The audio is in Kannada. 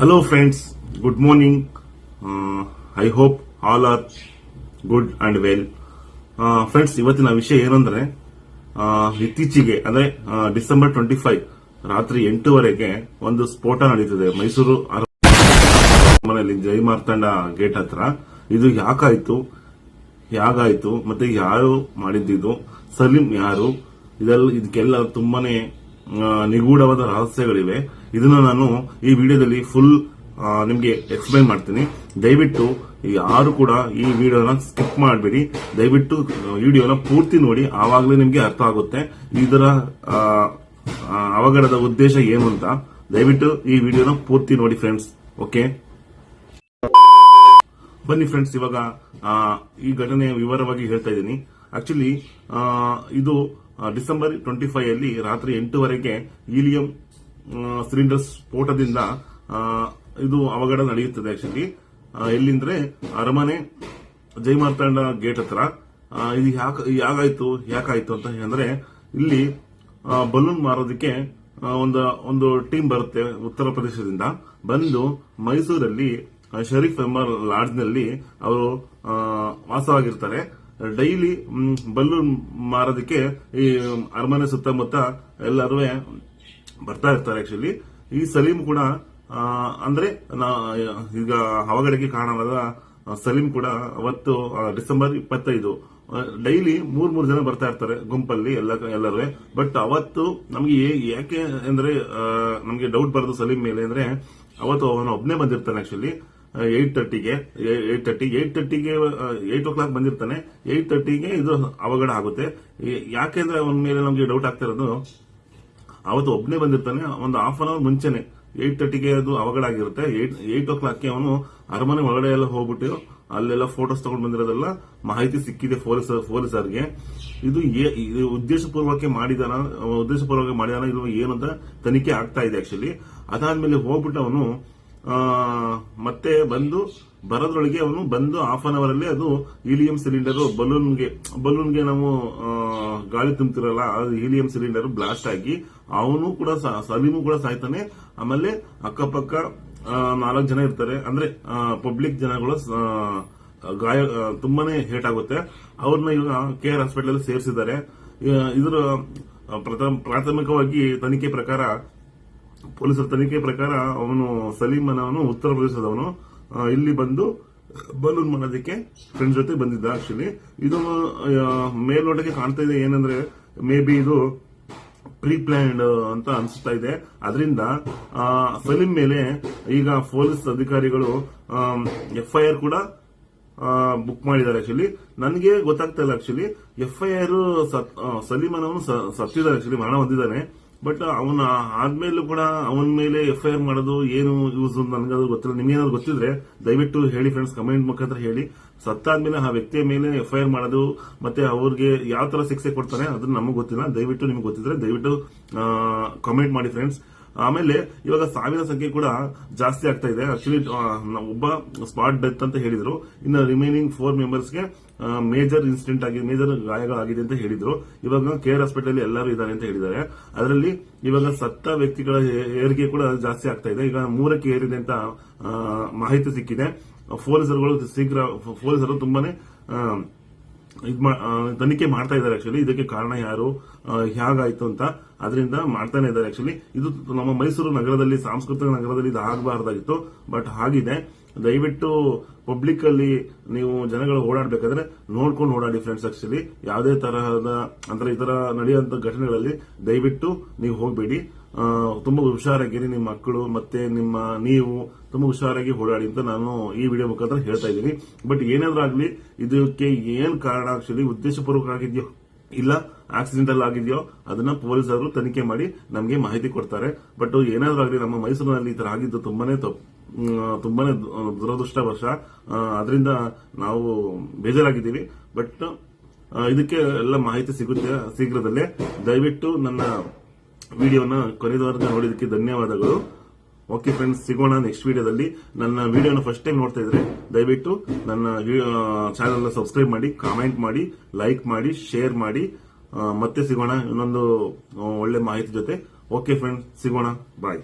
Hello friends good morning I hope all are good and well friends ಇವತ್ತಿನ ವಿಷಯ ಏನಂದ್ರೆ ಇತ್ತೀಚೆಗೆ, ಅಂದ್ರೆ ಡಿಸೆಂಬರ್ ಟ್ವೆಂಟಿ ಫೈವ್, ರಾತ್ರಿ ಎಂಟೂವರೆಗೆ ಒಂದು ಸ್ಫೋಟ ನಡೀತಿದೆ. ಮೈಸೂರು ಮನೆಯಲ್ಲಿ ಜೈ ಮಾರ್ತಾಂಡ ಗೇಟ್ ಹತ್ರ. ಇದು ಯಾಕಾಯ್ತು? ಹೇಗಾಯ್ತು? ಮತ್ತೆ ಯಾರು ಮಾಡಿದ್ದಿದು ಸಲೀಂ ಯಾರು? ಇದೆಲ್ಲ ಇದಕ್ಕೆಲ್ಲ ತುಂಬಾನೇ ನಿಗೂಢವಾದ ರಹಸ್ಯಗಳಿವೆ. ಇದನ್ನ ನಾನು ಈ ವಿಡಿಯೋದಲ್ಲಿ ಫುಲ್ ನಿಮಗೆ ಎಕ್ಸ್ಪ್ಲೈನ್ ಮಾಡ್ತೀನಿ. ದಯವಿಟ್ಟು ಯಾರು ಕೂಡ ಈ ವಿಡಿಯೋನ ಸ್ಕಿಪ್ ಮಾಡಬೇಡಿ. ದಯವಿಟ್ಟು ವಿಡಿಯೋನ ಪೂರ್ತಿ ನೋಡಿ. ಆವಾಗಲೇ ನಿಮಗೆ ಅರ್ಥ ಆಗುತ್ತೆ. ಇದರ ಅವಘಡದ ಉದ್ದೇಶ ಏನು ಅಂತ. ದಯವಿಟ್ಟು ಈ ವಿಡಿಯೋನ ಪೂರ್ತಿ ನೋಡಿ ಫ್ರೆಂಡ್ಸ್ ಓಕೆ ಬನ್ನಿ ಫ್ರೆಂಡ್ಸ್ ಇವಾಗ ಈ ಘಟನೆಯ ವಿವರವಾಗಿ ಹೇಳ್ತಾ ಇದ್ದೀನಿ. ಆಕ್ಚುಲಿ ಇದು ಡಿಸೆಂಬರ್ ಟ್ವೆಂಟಿ ಫೈವ್ ಅಲ್ಲಿ ರಾತ್ರಿ ಎಂಟೂವರೆಗೆ ಈಲಿಯಂ ಸಿಲಿಂಡರ್ ಸ್ಫೋಟದಿಂದ ಇದು ಅವಘಡ ನಡೆಯುತ್ತದೆ ಆಕ್ಚುಲಿ ಎಲ್ಲಿಂದ್ರೆ ಅರಮನೆ ಜೈಮಾರ್ತಾಂಡ ಗೇಟ್ ಹತ್ರ. ಇದು ಯಾಕ ಯಾಕಾಯ್ತು ಯಾಕಾಯ್ತು ಅಂತ ಅಂದ್ರೆ ಇಲ್ಲಿ ಬಲೂನ್ ಮಾರೋದಕ್ಕೆ ಒಂದು ಒಂದು ಟೀಮ್ ಬರುತ್ತೆ ಉತ್ತರ ಪ್ರದೇಶದಿಂದ. ಬಂದು ಮೈಸೂರಲ್ಲಿ ಶರೀಫ್ ಎಂಬ ಲಾಡ್ಜ್ನಲ್ಲಿ ಅವರು ವಾಸವಾಗಿರ್ತಾರೆ. ಡೈಲಿ ಬಲೂನ್ ಮಾರೋದಕ್ಕೆ ಈ ಅರಮನೆ ಸುತ್ತಮುತ್ತ ಎಲ್ಲರೂ ಬರ್ತಾ ಇರ್ತಾರೆ ಆಕ್ಚುಲಿ ಈ ಸಲೀಂ ಕೂಡ ಅಂದ್ರೆ ಈಗ ಅವಘಡಕ್ಕೆ ಕಾರಣವಾದ ಸಲೀಂ ಕೂಡ ಅವತ್ತು ಡಿಸೆಂಬರ್ ಇಪ್ಪತ್ತೈದು ಡೈಲಿ ಮೂರ್ ಮೂರ್ ಜನ ಬರ್ತಾ ಇರ್ತಾರೆ ಗುಂಪಲ್ಲಿ ಎಲ್ಲ ಎಲ್ಲರೂ ಬಟ್ ಅವತ್ತು ನಮ್ಗೆ ಯಾಕೆ ಅಂದ್ರೆ ನಮ್ಗೆ ಡೌಟ್ ಬರೋದು ಸಲೀಂ ಮೇಲೆ ಅಂದ್ರೆ, ಅವತ್ತು ಅವನು ಒಬ್ನೇ ಬಂದಿರ್ತಾನೆ ಆಕ್ಚುಲಿ ಏಟ್ ತರ್ಟಿಗೆ ಏಟ್ ತರ್ಟಿ ಏಟ್ ತರ್ಟಿಗೆ ಏಟ್ ಓ ಕ್ಲಾಕ್ ಬಂದಿರ್ತಾನೆ. ಏಟ್ ತರ್ಟಿಗೆ ಇದು ಅವಘಡ ಆಗುತ್ತೆ. ಯಾಕೆಂದ್ರೆ ಅವನ ಮೇಲೆ ನಮಗೆ ಡೌಟ್ ಆಗ್ತಾ ಇರೋದು, ಅವತ್ತು ಒಬ್ಬನೇ ಬಂದಿರ್ತಾನೆ, ಒಂದು ಹಾಫ್ ಅನ್ ಅವರ್ ಮುಂಚೆನೆ. ಏಟ್ ತರ್ಟಿಗೆ ಅದು ಅವಘಡ ಆಗಿರುತ್ತೆ. ಏಟ್ ಓ ಕ್ಲಾಕ್ಗೆ ಅವನು ಅರಮನೆ ಒಳಗಡೆ ಎಲ್ಲ ಹೋಗ್ಬಿಟ್ಟು ಅಲ್ಲೆಲ್ಲ ಫೋಟೋಸ್ ತಗೊಂಡು ಬಂದಿರೋದೆಲ್ಲ ಮಾಹಿತಿ ಸಿಕ್ಕಿದೆ ಪೊಲೀಸ್ ಪೊಲೀಸರಿಗೆ ಇದು ಉದ್ದೇಶಪೂರ್ವಕ್ಕೆ ಇದು ಉದ್ದೇಶಪೂರ್ವಕ್ಕೆ ಮಾಡಿದಾನ ಉದ್ದೇಶಪೂರ್ವಕ ಮಾಡಿದಾನ ಇದು ಏನು ಅಂತ ತನಿಖೆ ಆಗ್ತಾ ಇದೆ ಆಕ್ಚುಲಿ ಅದಾದ್ಮೇಲೆ ಹೋಗ್ಬಿಟ್ಟು ಅವನು ಮತ್ತೆ ಬಂದು ಬರೋದ್ರೊಳಗೆ ಅವನು ಬಂದು ಹಾಫ್ ಅನ್ ಅವರ್ ಅಲ್ಲಿ ಅದು ಹೀಲಿಯಂ ಸಿಲಿಂಡರ್ ಬಲೂನ್ಗೆ ಬಲೂನ್ಗೆ ನಾವು ಗಾಳಿ ತುಂಬ್ತಿರಲ್ಲ ಅದು ಹೀಲಿಯಂ ಸಿಲಿಂಡರ್ ಬ್ಲಾಸ್ಟ್ ಆಗಿ ಅವನು ಕೂಡ ಸಲೀಮು ಕೂಡ ಸಾಯ್ತಾನೆ. ಆಮೇಲೆ ಅಕ್ಕಪಕ್ಕ ನಾಲ್ಕು ಜನ ಇರ್ತಾರೆ. ಅಂದ್ರೆ ಪಬ್ಲಿಕ್ ಜನಗಳು ಗಾಯ ತುಂಬಾನೇ ಹೇಟ್ ಆಗುತ್ತೆ. ಅವ್ರನ್ನ ಇವಾಗ ಕೆ ಆರ್ ಹಾಸ್ಪಿಟಲ್ ಸೇರಿಸಿದ್ದಾರೆ. ಇದರ ಪ್ರಾಥಮಿಕವಾಗಿ ತನಿಖೆ ಪ್ರಕಾರ ಪೊಲೀಸರ ತನಿಖೆ ಪ್ರಕಾರ ಅವನು ಸಲೀಮ್ ಅನ್ನೋನು ಉತ್ತರ ಪ್ರದೇಶದವನು. ಇಲ್ಲಿ ಬಂದು, ಬಲೂನ್ ಮಾಡೋದಕ್ಕೆ ಫ್ರೆಂಡ್ಸ್ ಜೊತೆ ಬಂದಿದ್ದ ಆಕ್ಚುಲಿ ಇದು ಮೇಲ್ನೋಟಕ್ಕೆ ಕಾಣ್ತಾ ಇದೆ, ಏನಂದ್ರೆ ಮೇ ಬಿ ಇದು ಪ್ರೀ ಪ್ಲಾನ್ಡ್ ಅಂತ ಅನಿಸ್ತಾ ಇದೆ. ಅದರಿಂದ ಸಲೀಂ ಮೇಲೆ ಈಗ ಪೊಲೀಸ್ ಅಧಿಕಾರಿಗಳು ಎಫ್ಐಆರ್ ಕೂಡ ಬುಕ್ ಮಾಡಿದ್ದಾರೆ ಆಕ್ಚುಲಿ ನನಗೆ ಗೊತ್ತಾಗ್ತಾ ಇಲ್ಲ ಆಕ್ಚುಲಿ ಎಫ್ ಐ ಸಲೀಮ್ ಅನ್ನೋನು ಸತ್ತಿದ್ದಾರೆ ಆಕ್ಚುಲಿ ಮರಣ ಹೊಂದಿದ್ದಾನೆ. ಬಟ್ ಅವನ ಆದ್ಮೇಲೂ ಕೂಡ ಅವನ ಮೇಲೆ ಎಫ್ ಐ ಆರ್ ಮಾಡೋದು ಏನು ಯೂಸ್ ನನಗದು ಗೊತ್ತಿಲ್ಲ. ನಿಮ್ಗೇನಾದ್ರು ಗೊತ್ತಿದ್ರೆ ದಯವಿಟ್ಟು ಹೇಳಿ ಫ್ರೆಂಡ್ಸ್ ಕಮೆಂಟ್ ಮುಖಾಂತರ ಹೇಳಿ. ಸತ್ತಾದ್ಮೇಲೆ ಆ ವ್ಯಕ್ತಿಯ ಮೇಲೆ ಎಫ್ ಐ ಆರ್ ಮಾಡೋದು, ಮತ್ತೆ ಅವ್ರಿಗೆ ಯಾವ ತರ ಶಿಕ್ಷೆ ಕೊಡ್ತಾನೆ, ಅದನ್ನ ನಮಗೆ ಗೊತ್ತಿಲ್ಲ. ದಯವಿಟ್ಟು ನಿಮ್ಗೆ ಗೊತ್ತಿದ್ರೆ ದಯವಿಟ್ಟು ಕಮೆಂಟ್ ಮಾಡಿ ಫ್ರೆಂಡ್ಸ್ ಆಮೇಲೆ ಇವಾಗ ಸಾವಿನ ಸಂಖ್ಯೆ ಕೂಡ ಜಾಸ್ತಿ ಆಗ್ತಾ ಇದೆ. ಆಕ್ಚುಲಿ ಒಬ್ಬ ಸ್ಪಾಟ್ ಡೆತ್ ಅಂತ ಹೇಳಿದ್ರು. ಇನ್ನು ರಿಮೈನಿಂಗ್ ಫೋರ್ ಮೆಂಬರ್ಸ್ಗೆ ಮೇಜರ್ ಇನ್ಸಿಡೆಂಟ್ ಆಗಿ ಮೇಜರ್ ಗಾಯಗಳಾಗಿದೆ ಅಂತ ಹೇಳಿದ್ರು. ಇವಾಗ ಕೇರ್ ಹಾಸ್ಪಿಟಲ್ ಎಲ್ಲರೂ ಇದ್ದಾರೆ ಅಂತ ಹೇಳಿದ್ದಾರೆ. ಅದರಲ್ಲಿ ಇವಾಗ ಸತ್ತ ವ್ಯಕ್ತಿಗಳ ಏರಿಕೆ ಕೂಡ ಜಾಸ್ತಿ ಆಗ್ತಾ ಇದೆ. ಈಗ ಮೂರಕ್ಕೆ ಏರಿದೆ ಅಂತ ಮಾಹಿತಿ ಸಿಕ್ಕಿದೆ. ಪೊಲೀಸರುಗಳು ಶೀಘ್ರ, ಪೊಲೀಸರು ತುಂಬಾನೇ ಇದ್ ತನಿಖೆ ಮಾಡ್ತಾ ಇದ್ದಾರೆ ಆಕ್ಚುಲಿ ಇದಕ್ಕೆ ಕಾರಣ ಯಾರು? ಹೇಗಾಯ್ತು ಅಂತ ಅದರಿಂದ ಮಾಡ್ತಾನೆ ಇದ್ದಾರೆ ಆಕ್ಚುಲಿ ಇದು ನಮ್ಮ ಮೈಸೂರು ನಗರದಲ್ಲಿ, ಸಾಂಸ್ಕೃತಿಕ ನಗರದಲ್ಲಿ ಇದು ಆಗಬಾರ್ದಾಗಿತ್ತು. ಬಟ್ ಆಗಿದೆ ದಯವಿಟ್ಟು ಪಬ್ಲಿಕ್ ಅಲ್ಲಿ ನೀವು ಜನಗಳು ಓಡಾಡಬೇಕಾದ್ರೆ ನೋಡ್ಕೊಂಡು ಓಡಾಡಿ ಫ್ರೆಂಡ್ಸ್ ಆಕ್ಚುಲಿ ಯಾವುದೇ ತರಹದ, ಅಂದ್ರೆ ಈ ತರ ನಡೆಯುವಂತ ಘಟನೆಗಳಲ್ಲಿ ದಯವಿಟ್ಟು ನೀವು ಹೋಗಬೇಡಿ. ತುಂಬಾ ಹುಷಾರಾಗಿರಿ ನಿಮ್ಮ ಮಕ್ಕಳು, ಮತ್ತೆ ನಿಮ್ಮ ನೀವು ತುಂಬಾ ಹುಷಾರಾಗಿ ಓಡಾಡಿ ಅಂತ ನಾನು ಈ ವಿಡಿಯೋ ಮುಖಾಂತರ ಹೇಳ್ತಾ ಇದ್ದೀನಿ. ಬಟ್ ಏನಾದ್ರೂ ಆಗ್ಲಿ, ಇದಕ್ಕೆ ಏನ್ ಕಾರಣ ಆಕ್ಚುಲಿ ಉದ್ದೇಶಪೂರ್ವಕ ಆಗಿದೆಯೋ ಇಲ್ಲ ಆಕ್ಸಿಡೆಂಟಲ್ ಆಗಿದೆಯೋ, ಅದನ್ನ ಪೊಲೀಸರು ತನಿಖೆ ಮಾಡಿ ನಮಗೆ ಮಾಹಿತಿ ಕೊಡ್ತಾರೆ. ಬಟ್ ಏನಾದ್ರೂ ಆಗಲಿ, ನಮ್ಮ ಮೈಸೂರಿನಲ್ಲಿ ಈ ತರ ಆಗಿದ್ದು ತುಂಬಾನೇ ತುಂಬಾನೇ ದುರದೃಷ್ಟ ದುರದೃಷ್ಟವಶ ಅದರಿಂದ ನಾವು ಬೇಜಾರಾಗಿದ್ದೀವಿ. ಬಟ್ ಇದಕ್ಕೆ ಎಲ್ಲ ಮಾಹಿತಿ ಸಿಗುತ್ತೆ ಶೀಘ್ರದಲ್ಲೇ. ದಯವಿಟ್ಟು ನನ್ನ ವಿಡಿಯೋನ ಕೊನೆಯವರೆಗೆ ನೋಡಿದಕ್ಕೆ ಧನ್ಯವಾದಗಳು. ಓಕೆ ಫ್ರೆಂಡ್ಸ್ ಸಿಗೋಣ ನೆಕ್ಸ್ಟ್ ವಿಡಿಯೋದಲ್ಲಿ. ನನ್ನ ವಿಡಿಯೋನ ಫಸ್ಟ್ ಟೈಮ್ ನೋಡ್ತಾ ಇದ್ರೆ, ದಯವಿಟ್ಟು ನನ್ನ ಚಾನೆಲ್ ಸಬ್ಸ್ಕ್ರೈಬ್ ಮಾಡಿ ಕಾಮೆಂಟ್ ಮಾಡಿ ಲೈಕ್ ಮಾಡಿ ಶೇರ್ ಮಾಡಿ. ಮತ್ತೆ ಸಿಗೋಣ ಇನ್ನೊಂದು ಒಳ್ಳೆ ಮಾಹಿತಿ ಜೊತೆ. ಓಕೆ ಫ್ರೆಂಡ್ಸ್ ಸಿಗೋಣ. ಬಾಯ್